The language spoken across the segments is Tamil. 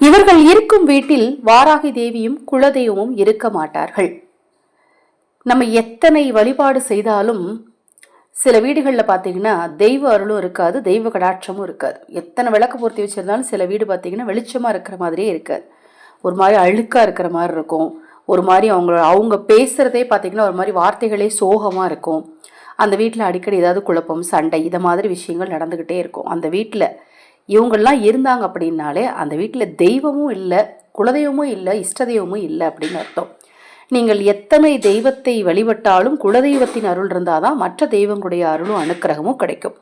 இவர்கள் இருக்கும் வீட்டில் வாராகி தேவியும் குலதெய்வமும் இருக்க மாட்டார்கள். நம்ம எத்தனை வழிபாடு செய்தாலும் சில வீடுகளில் பார்த்தீங்கன்னா தெய்வ அருளும் இருக்காது தெய்வ கடாட்சமும் இருக்காது. எத்தனை விளக்கு பொருத்தி வச்சிருந்தாலும் சில வீடு பார்த்தீங்கன்னா வெளிச்சமாக இருக்கிற மாதிரியே இருக்காது. ஒரு மாதிரி அழுக்காக இருக்கிற மாதிரி இருக்கும். ஒரு மாதிரி அவங்க அவங்க பேசுகிறதே பார்த்தீங்கன்னா ஒரு மாதிரி வார்த்தைகளே சோகமாக இருக்கும். அந்த வீட்டில் அடிக்கடி ஏதாவது குழப்பம் சண்டை இதை மாதிரி விஷயங்கள் நடந்துக்கிட்டே இருக்கும். அந்த வீட்டில் இவங்கெல்லாம் இருந்தாங்க அப்படின்னாலே அந்த வீட்டில் தெய்வமும் இல்லை குலதெய்வமும் இல்லை இஷ்ட தெய்வமும் இல்லை அப்படின்னு அர்த்தம். நீங்கள் எத்தனை தெய்வத்தை வழிபட்டாலும் குலதெய்வத்தின் அருள் இருந்தால் தான் மற்ற தெய்வங்களுடைய அருளும் அனுக்கிரகமும் கிடைக்கும்.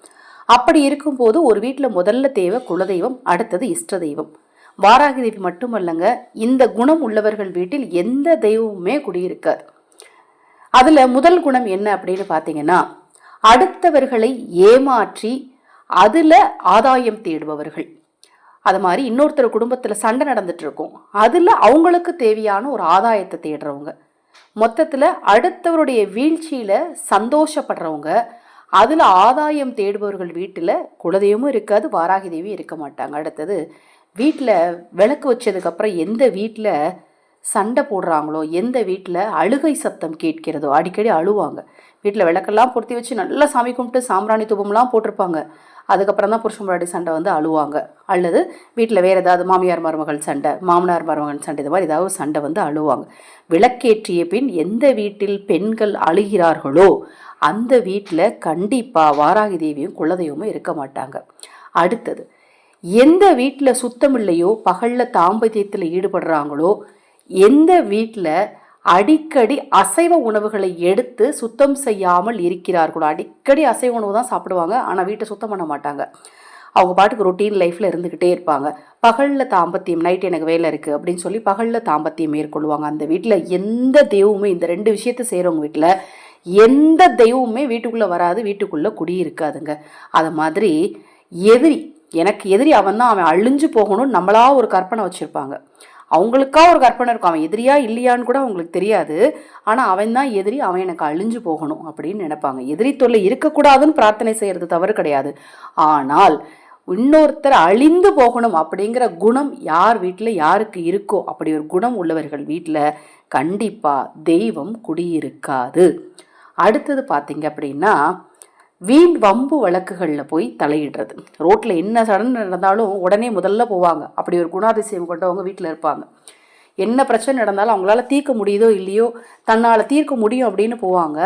அப்படி இருக்கும்போது ஒரு வீட்டில் முதல்ல தேவை குலதெய்வம் அடுத்தது இஷ்ட தெய்வம் வாராகி தேவி மட்டுமல்லங்க இந்த குணம் உள்ளவர்கள் வீட்டில் எந்த தெய்வமுமே குடியிருக்காது. அதில் முதல் குணம் என்ன அப்படின்னு பார்த்தீங்கன்னா அடுத்தவர்களை ஏமாற்றி அதில் ஆதாயம் தேடுபவர்கள். அது மாதிரி இன்னொருத்தர் குடும்பத்தில் சண்டை நடந்துட்டு இருக்கும் அதில் அவங்களுக்கு தேவையான ஒரு ஆதாயத்தை தேடுறவங்க. மொத்தத்தில் அடுத்தவருடைய வீழ்ச்சியில் சந்தோஷப்படுறவங்க அதில் ஆதாயம் தேடுபவர்கள் வீட்டில் குலதெய்வமும் இருக்காது வாராகி தேவியும் இருக்க மாட்டாங்க. அடுத்தது வீட்டில் விளக்கு வச்சதுக்கப்புறம் எந்த வீட்டில் சண்டை போடுறாங்களோ எந்த வீட்டில் அழுகை சத்தம் கேட்கிறதோ அடிக்கடி அழுவாங்க. வீட்டில் விளக்கெல்லாம் பொருத்தி வச்சு நல்லா சாமி கும்பிட்டு சாம்பிராணி தூபம்லாம் போட்டிருப்பாங்க. அதுக்கப்புறம் தான் புருஷன் முன்னாடி சண்டை வந்து அழுவாங்க. அல்லது வீட்டில் வேறு ஏதாவது மாமியார் மருமகள் சண்டை மாமனார் மருமகள் சண்டை இது மாதிரி ஏதாவது சண்டை வந்து அழுவாங்க. விளக்கேற்றிய பின் எந்த வீட்டில் பெண்கள் அழுகிறார்களோ அந்த வீட்டில் கண்டிப்பாக வாராகி தேவியும் குலதெய்வமும் இருக்க மாட்டாங்க. அடுத்தது எந்த வீட்டில் சுத்தமில்லையோ பகலில் தாம்பத்தியத்தில் ஈடுபடுறாங்களோ எந்த வீட்டில் அடிக்கடி அசைவ உணவுகளை எடுத்து சுத்தம் செய்யாமல் இருக்கிறார்களோ அடிக்கடி அசைவ உணவு தான் சாப்பிடுவாங்க. ஆனால் வீட்டை சுத்தம் பண்ண மாட்டாங்க. அவங்க பாட்டுக்கு ரொட்டீன் லைஃப்பில் இருந்துக்கிட்டே இருப்பாங்க. பகலில் தாம்பத்தியம் நைட் எனக்கு வேலை இருக்குது அப்படின்னு சொல்லி பகலில் தாம்பத்தியம் மேற்கொள்வாங்க. அந்த வீட்டில் எந்த தெய்வமுமே இந்த ரெண்டு விஷயத்தை செய்கிறவங்க வீட்டில் எந்த தெய்வமுமே வீட்டுக்குள்ளே வராது வீட்டுக்குள்ளே குடி இருக்காதுங்க. அது மாதிரி எதிரி எனக்கு எதிரி அவன் தான். அவன் அழிஞ்சு போகணும்னு நம்மளா ஒரு கற்பனை வச்சுருப்பாங்க. அவங்களுக்கா ஒரு கற்பனை இருக்கும். அவன் எதிரியா இல்லையான்னு கூட அவங்களுக்கு தெரியாது. ஆனால் அவன் தான் எதிரி அவன் எனக்கு அழிஞ்சு போகணும் அப்படின்னு நினைப்பாங்க. எதிரி தொல்லை இருக்கக்கூடாதுன்னு பிரார்த்தனை செய்கிறது தவறு கிடையாது. ஆனால் இன்னொருத்தர் அழிந்து போகணும் அப்படிங்கிற குணம் யார் வீட்டில் யாருக்கு இருக்கோ அப்படி ஒரு குணம் உள்ளவர்கள் வீட்டில் கண்டிப்பாக தெய்வம் குடியிருக்காது. அடுத்தது பார்த்தீங்க அப்படின்னா வீண் வம்பு வழக்குகளில் போய் தலையிடுறது. ரோட்டில் என்ன சடன் நடந்தாலும் உடனே முதல்ல போவாங்க. அப்படி ஒரு குணாதிசயம் கொண்டவங்க வீட்டில் இருப்பாங்க. என்ன பிரச்சனை நடந்தாலும் அவங்களால தீர்க்க முடியுதோ இல்லையோ தன்னால் தீர்க்க முடியும் அப்படின்னு போவாங்க.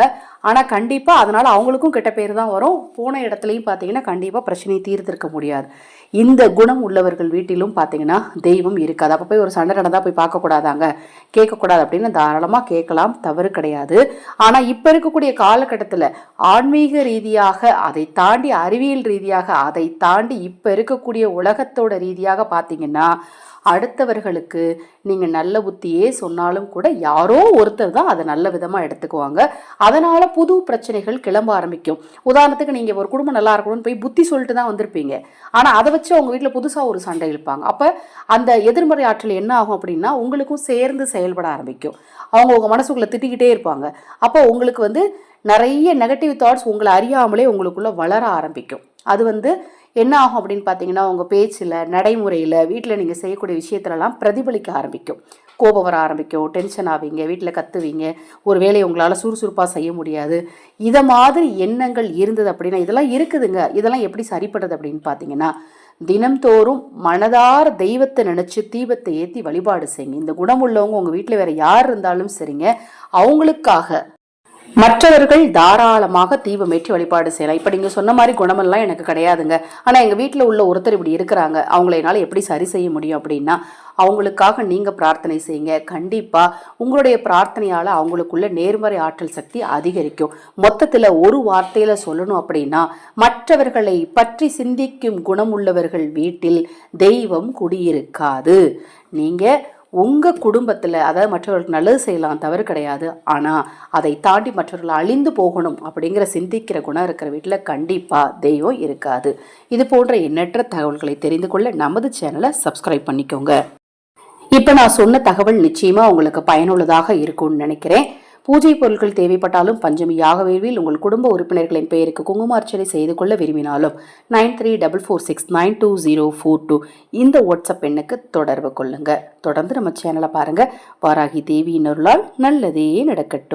ஆனால் கண்டிப்பாக அதனால் அவங்களுக்கும் கெட்ட பேர் தான் வரும். போன இடத்துலையும் பார்த்தீங்கன்னா கண்டிப்பாக பிரச்சனையை தீர்த்திருக்க முடியாது. இந்த குணம் உள்ளவர்கள் வீட்டிலும் பார்த்தீங்கன்னா தெய்வம் இருக்காது. அப்போ போய் ஒரு சண்டை நடந்தால் போய் பார்க்கக்கூடாதாங்க கேட்கக்கூடாது அப்படின்னு தாராளமாக கேட்கலாம். தவறு கிடையாது. ஆனால் இப்போ இருக்கக்கூடிய காலகட்டத்தில் ஆன்மீக ரீதியாக அதை தாண்டி அறிவியல் ரீதியாக அதை தாண்டி இப்போ இருக்கக்கூடிய உலகத்தோட ரீதியாக பார்த்தீங்கன்னா அடுத்தவர்களுக்கு நீங்கள் நல்ல புத்தியே சொன்னாலும் கூட யாரோ ஒருத்தர் தான் அதை நல்ல விதமாக எடுத்துக்குவாங்க. அதனால் புது பிரச்சனைகள் கிளம்ப ஆரம்பிக்கும். உதாரணத்துக்கு நீங்கள் ஒரு குடும்பம் நல்லா இருக்கணும்னு போய் புத்தி சொல்லிட்டு தான் வந்திருப்பீங்க. ஆனால் அதை வச்சு அவங்க வீட்டில் புதுசாக ஒரு சண்டை இழுப்பாங்க. அப்போ அந்த எதிர்மறை ஆற்றல் என்ன ஆகும் அப்படின்னா உங்களுக்கும் சேர்ந்து செயல்பட ஆரம்பிக்கும். அவங்க உங்கள் மனசுக்குள்ளே திட்டிக்கிட்டே இருப்பாங்க. அப்போ உங்களுக்கு வந்து நிறைய நெகட்டிவ் தாட்ஸ் உங்களை அறியாமலே உங்களுக்குள்ளே வளர ஆரம்பிக்கும். அது வந்து என்ன ஆகும் அப்படின்னு பார்த்தீங்கன்னா உங்கள் பேச்சில் நடைமுறையில் வீட்டில் நீங்கள் செய்யக்கூடிய விஷயத்துலலாம் பிரதிபலிக்க ஆரம்பிக்கும். கோபம் வர ஆரம்பிக்கும். டென்ஷன் ஆவீங்க. வீட்டில் கத்துவீங்க. ஒரு வேலையை உங்களால் சுறுசுறுப்பாக செய்ய முடியாது. இதை மாதிரி எண்ணங்கள் இருந்தது அப்படின்னா இதெல்லாம் இருக்குதுங்க. இதெல்லாம் எப்படி சரிப்படுறது அப்படின்னு பார்த்தீங்கன்னா தினம்தோறும் மனதார தெய்வத்தை நினச்சி தீபத்தை ஏற்றி வழிபாடு செய்யுங்க. இந்த குணம் உள்ளவங்க உங்கள் வீட்டில் வேறு யார் இருந்தாலும் சரிங்க. அவங்களுக்காக மற்றவர்கள் தாராளமாக தீபமேற்றி வழிபாடு செய்யலாம். இப்போ நீங்கள் சொன்ன மாதிரி குணமெல்லாம் எனக்கு கிடையாதுங்க. ஆனால் எங்கள் வீட்டில் உள்ள ஒருத்தர் இப்படி இருக்கிறாங்க. அவங்கள என்னால் எப்படி சரி செய்ய முடியும் அப்படின்னா அவங்களுக்காக நீங்கள் பிரார்த்தனை செய்யுங்க. கண்டிப்பாக உங்களுடைய பிரார்த்தனையால் அவங்களுக்குள்ள நேர்மறை ஆற்றல் சக்தி அதிகரிக்கும். மொத்தத்தில் ஒரு வார்த்தையில் சொல்லணும் அப்படின்னா மற்றவர்களை பற்றி சிந்திக்கும் குணமுள்ளவர்கள் வீட்டில் தெய்வம் குடியிருக்காது. நீங்கள் உங்கள் குடும்பத்தில் அதாவது மற்றவர்களுக்கு நல்லது செய்யலாம் தவறு கிடையாது. ஆனால் அதை தாண்டி மற்றவர்கள் அழிந்து போகணும் அப்படிங்கிற சிந்திக்கிற குணம் இருக்கிற வீட்டில் கண்டிப்பாக தெய்வம் இருக்காது. இது போன்ற எண்ணற்ற தகவல்களை தெரிந்து கொள்ள நமது சேனலை சப்ஸ்கிரைப் பண்ணிக்கோங்க. இப்போ நான் சொன்ன தகவல் நிச்சயமாக உங்களுக்கு பயனுள்ளதாக இருக்கும்னு நினைக்கிறேன். பூஜை பொருட்கள் தேவைப்பட்டாலும் பஞ்சமி யாகவேவில் உங்கள் குடும்ப உறுப்பினர்களின் பெயருக்கு குங்கும அர்ச்சனை செய்து கொள்ள விரும்பினாலும் nine three double four six nine two zero four two இந்த வாட்ஸ்அப் எண்ணுக்கு தொடர்பு கொள்ளுங்க. தொடர்ந்து நம்ம சேனலை பாருங்க. வாராகி தேவியின் அருளால் நல்லதே நடக்கட்டும்.